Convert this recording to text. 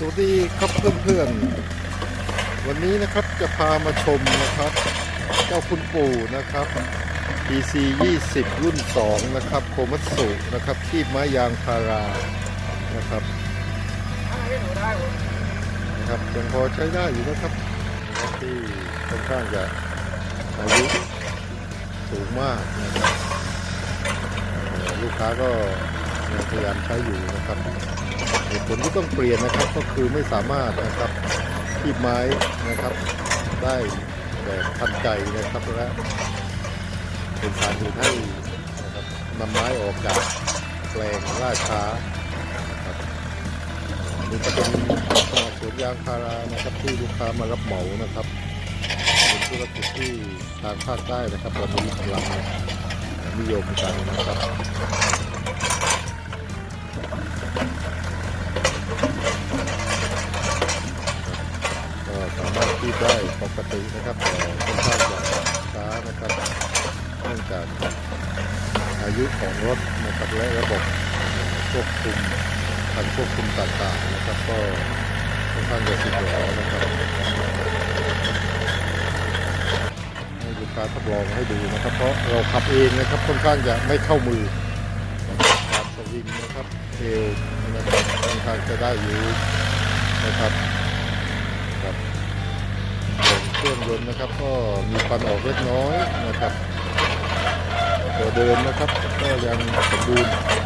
สวัสดีครับเพื่อนๆ วันนี้นะครับจะพามาชมนะครับ เจ้าคุณปู่นะครับ PC 20 รุ่น 2 นะครับโคมัตสุนะครับคีบไม้ยางพารานะครับนะครับยังพอใช้ได้อยู่นะครับ ที่ค่อนข้างจะอายุสูงมากนะครับลูกค้าก็ พยายามใช้อยู่นะครับเหตุผลที่ต้องเปลี่ยนนะครับก็คือไม่สามารถนะครับที่ไม้นะครับ ได้แบบทันใจนะครับและเป็นสาเหตุให้นะครับนำไม้ออกจากแปลงล่าช้านะครับนี่ก็เป็นสวนยางพารานะครับที่ลูกค้ามารับเหมานะครับเป็นธุรกิจที่ทางภาคใต้นะครับเรามีกำลังนิยมกันนะครับ ได้ปกตินะครับแต่ค่อนข้างจะช้านะครับเนื่องจากอายุของรถนะครับและระบบควบคุมการควบคุมต่างๆนะครับ ก็ค่อนข้างจะสิบล้อนะครับให้ลูกค้าทดลองให้ดูนะครับ เพราะเราขับเองนะครับค่อนข้างจะไม่เข้ามือการสวิงนะครับเอวนะครับค่อนข้างจะได้อยู่นะครับ รื่องยนต์นะครับ ก็มีควันออกเล็กน้อยนะครับตัวเดิมนะครับก็ยังสมบูรณ์